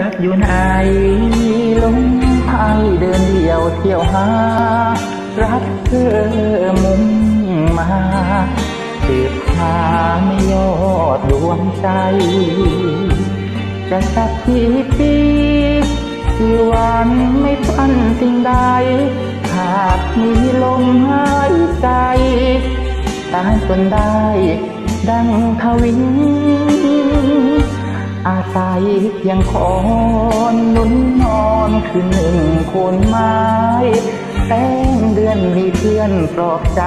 รักอยู่ไหนลมพายเดินเดี่ยวเที่ยวหา รักเธอมุ่งมาสืบหาไม่ยอดดวงใจ จะสักกี่ปีกี่วันไม่ฝันสิ่งใด หากมีลมหายใจตายจนได้ ดังทวิน อาศัยเพียงคอนนุ่นนอนคือหนึ่งโคนไม้แสงเดือนมีเพื่อนปลอบใจ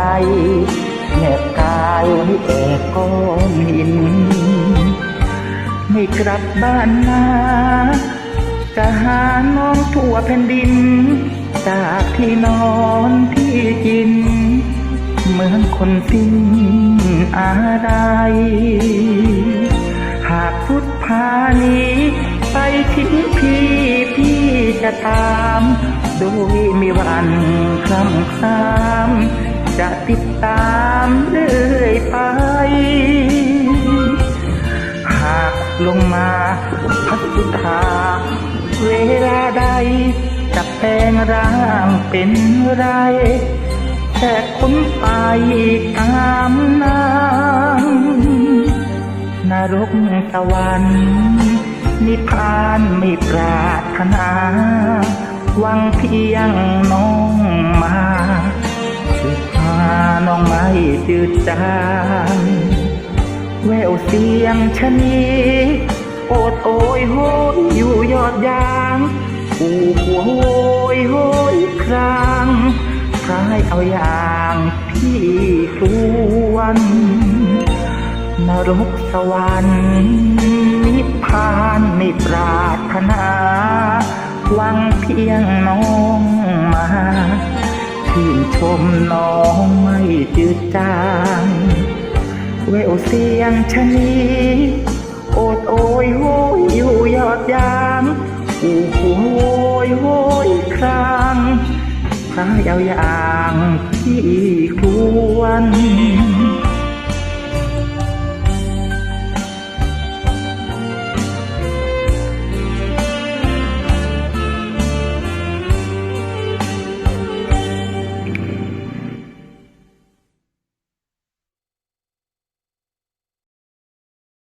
แนบกายไว้แอกก้อนหิน ไม่กลับบ้านนาจะหาน้องทั่วแผ่นดิน จากที่นอนที่กิน เหมือนคนสิ้นอะไร นีไปทิ้งพี่พี่จะตามโดยมีวันคลำคลามจะติดตามเรื่อยไป หากลงมาพัดสุธาเวลาใดจะแปลงร่างเป็นไรแต่คนไปตามน้ำนรกสวรรค์ นิพพานไม่ปรารถนาหวังเพียงน้องมาสืบหาน้องไม่จืดจางแววเสียงชะนีโอดโอยโหยอยู่ยอดยางผูหัวโวยโหยครางพรายเอาอย่างพี่ครวนนรกสวรรค์านไม่ปรารถนา หวังเพียงน้องมาชื่นชมน้องไม่จืดจางแววเสียงชะนีโอดโอยโหยอยู่ยอดยางอูหูโวยโวยครางพายเอาอย่างที่ควร